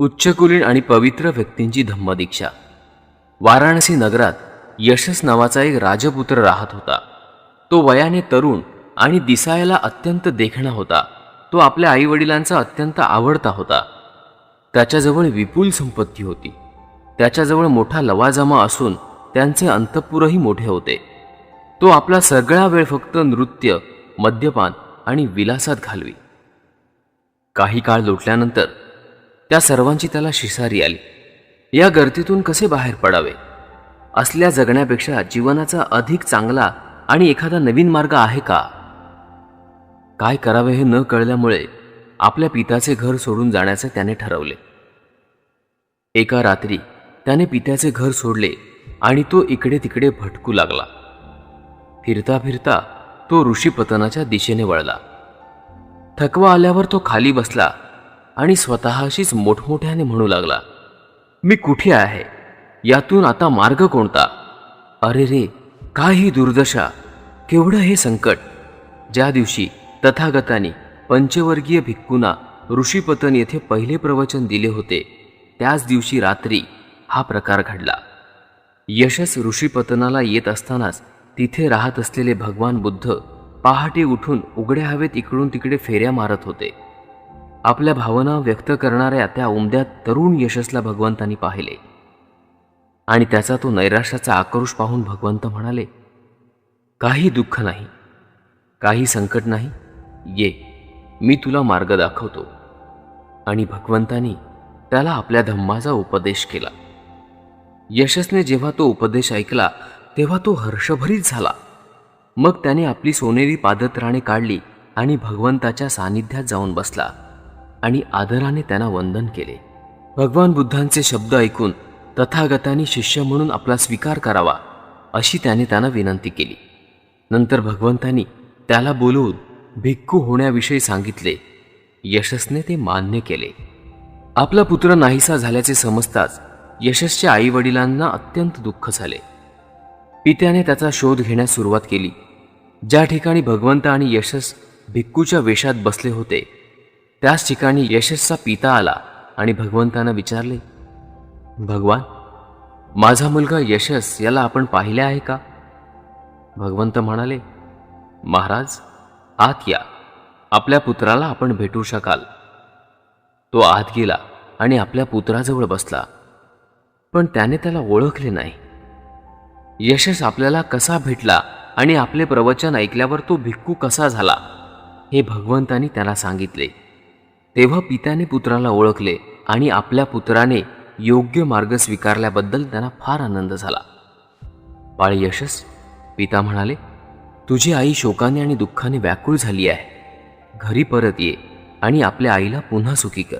उच्चकुलीन आणि पवित्र व्यक्तींची धम्मदीक्षा. वाराणसी नगरात यशस नावाचा एक राजपुत्र राहत होता. तो वयाने तरुण आणि दिसायला अत्यंत देखणा होता. तो आपल्या आईवडिलांचा अत्यंत आवडता होता. त्याच्याजवळ विपुल संपत्ती होती. त्याच्याजवळ मोठा लवाजमा असून त्यांचे अंतपुरही मोठे होते. तो आपला सगळा वेळ फक्त नृत्य मद्यपान आणि विलासात घालवी. काही काळ लोटल्यानंतर त्या सर्वांची त्याला शिसारी आली. या गर्दीतून कसे बाहेर पडावे? असल्या जगण्यापेक्षा जीवनाचा अधिक चांगला आणि एखादा नवीन मार्ग आहे का? काय करावे हे न कळल्यामुळे आपल्या पित्याचे घर सोडून जाण्याचे त्याने ठरवले. एका रात्री त्याने पित्याचे घर सोडले आणि तो इकडे तिकडे भटकू लागला. फिरता फिरता तो ऋषीपतनाच्या दिशेने वळला. थकवा आल्यावर तो खाली बसला आणि स्वतःशीच मोठमोठ्याने म्हणू लागला मी कुठे आहे? यातून आता मार्ग कोणता? अरे रे काय ही दुर्दशा. केवढं हे संकट. ज्या दिवशी तथागतानी पंचवर्गीय भिक्कूंना ऋषीपतन येथे पहिले प्रवचन दिले होते त्याच दिवशी रात्री हा प्रकार घडला. यशस ऋषीपतनाला येत असतानाच तिथे राहत असलेले भगवान बुद्ध पहाटे उठून उघड्या हवेत इकडून तिकडे फेऱ्या मारत होते. आपल्या भावना व्यक्त करणाऱ्या त्या उमद्या तरुण यशसला भगवंतांनी पाहिले. आणि त्याचा तो नैराश्याचा आक्रोश पाहून भगवंत म्हणाले काही दुःख नाही काही संकट नाही. ये मी तुला मार्ग दाखवतो. आणि भगवंतानी त्याला आपल्या धम्माचा उपदेश केला. यशसने जेव्हा तो उपदेश ऐकला तेव्हा तो हर्षभरीत झाला. मग त्याने आपली सोनेरी पादत्राणे काढली आणि भगवंताच्या सानिध्यात जाऊन बसला. आणि आदराने त्यांना वंदन केले. भगवान बुद्धांचे शब्द ऐकून तथागतानी शिष्य म्हणून आपला स्वीकार करावा अशी त्याने त्यांना विनंती केली. नंतर भगवंतांनी त्याला बोलवून भिक्खू होण्याविषयी सांगितले. यशसने ते मान्य केले. आपला पुत्र नाहीसा झाल्याचे समजताच यशसच्या आईवडिलांना अत्यंत दुःख झाले. पित्याने त्याचा शोध घेण्यास सुरुवात केली. ज्या ठिकाणी भगवंत आणि यशस भिक्खूच्या वेशात बसले होते त्याच ठिकाणी यशसचा पिता आला आणि भगवंतानं विचारले भगवान माझा मुलगा यशस याला आपण पाहिले आहे का? भगवंत म्हणाले महाराज आत या. आपल्या पुत्राला आपण भेटू शकाल. तो आत गेला आणि आपल्या पुत्राजवळ बसला. पण त्याने त्याला ओळखले नाही. यशस आपल्याला कसा भेटला आणि आपले प्रवचन ऐकल्यावर तो भिक्खू कसा झाला हे भगवंतानी त्याला सांगितले. तेव्हा पित्याने पुत्राला ओळखले आणि आपल्या पुत्राने योग्य मार्ग स्वीकारल्याबद्दल त्यांना फार आनंद झाला. बाळ यशस पिता म्हणाले तुझी आई शोकाने आणि दुःखाने व्याकुळ झाली आहे. घरी परत ये आणि आपल्या आईला पुन्हा सुखी कर.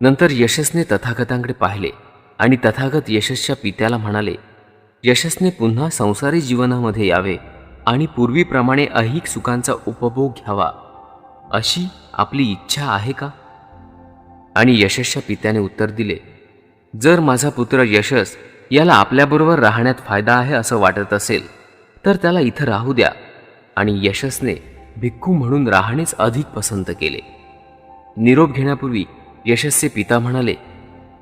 नंतर यशस्ने तथागतांकडे पाहिले आणि तथागत यशसच्या पित्याला म्हणाले यशस्ने पुन्हा संसारी जीवनामध्ये यावे आणि पूर्वीप्रमाणे अहिक सुखांचा उपभोग घ्यावा. अशी आपली इच्छा आहे का? आणि यशसच्या पित्याने उत्तर दिले जर माझा पुत्र यशस याला आपल्याबरोबर राहण्यात फायदा आहे असं वाटत असेल तर त्याला इथं राहू द्या. आणि यशसने भिक्खू म्हणून राहणेच अधिक पसंत केले. निरोप घेण्यापूर्वी यशस्चे पिता म्हणाले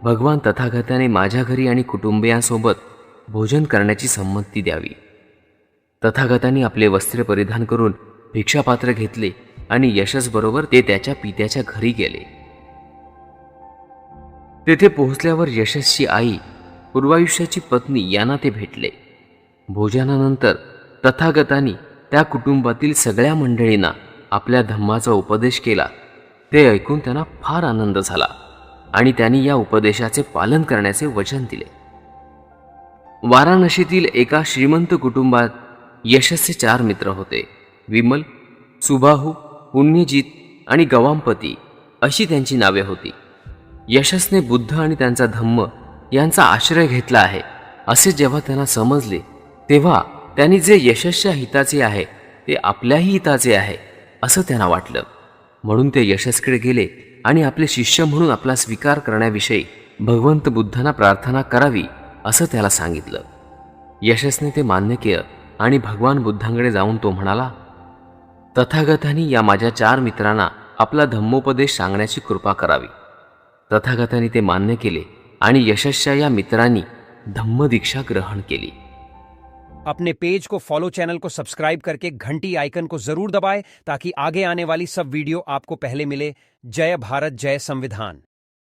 भगवान तथागताने माझ्या घरी आणि कुटुंबियांसोबत भोजन करण्याची संमती द्यावी. तथागताने आपले वस्त्र परिधान करून भिक्षापात्र घेतले आणि यशसबरोबर ते त्याच्या पित्याच्या घरी गेले. तेथे पोहोचल्यावर यशसची आई पूर्वायुष्याची पत्नी यांना ते भेटले. भोजनानंतर तथागतानी त्या कुटुंबातील सगळ्या मंडळींना आपल्या धम्माचा उपदेश केला. ते ऐकून त्यांना फार आनंद झाला आणि त्यांनी या उपदेशाचे पालन करण्याचे वचन दिले. वाराणसीतील एका श्रीमंत कुटुंबात यशस्वी चार मित्र होते विमल सुबाहू पुण्यजीत आणि गवांपती अशी त्यांची नावे होती. यशसने बुद्ध आणि त्यांचा धम्म यांचा आश्रय घेतला आहे असे जेव्हा त्यांना समजले तेव्हा त्यांनी जे यशस्च्या हिताचे आहे ते आपल्याही हिताचे आहे असं त्यांना वाटलं. म्हणून ते यशस्कडे गेले आणि आपले शिष्य म्हणून आपला स्वीकार करण्याविषयी भगवंत बुद्धांना प्रार्थना करावी असं त्याला सांगितलं. यशस्ने ते मान्य केलं आणि भगवान बुद्धांकडे जाऊन तो म्हणाला तथागतांनी या माझ्या चार मित्रांना आपला धम्मोपदेश सांगण्याची कृपा करावी. तथागतानी ते मान्य केले आणि यशस्या या मित्रांनी धम्मदीक्षा ग्रहण केली. अपने पेज को फॉलो चैनल को सब्सक्राइब करके घंटी आइकन को ज़रूर दबाएँ ताकि आगे आने वाली सब वीडियो आपको पहले मिले. जय भारत, जय संविधान.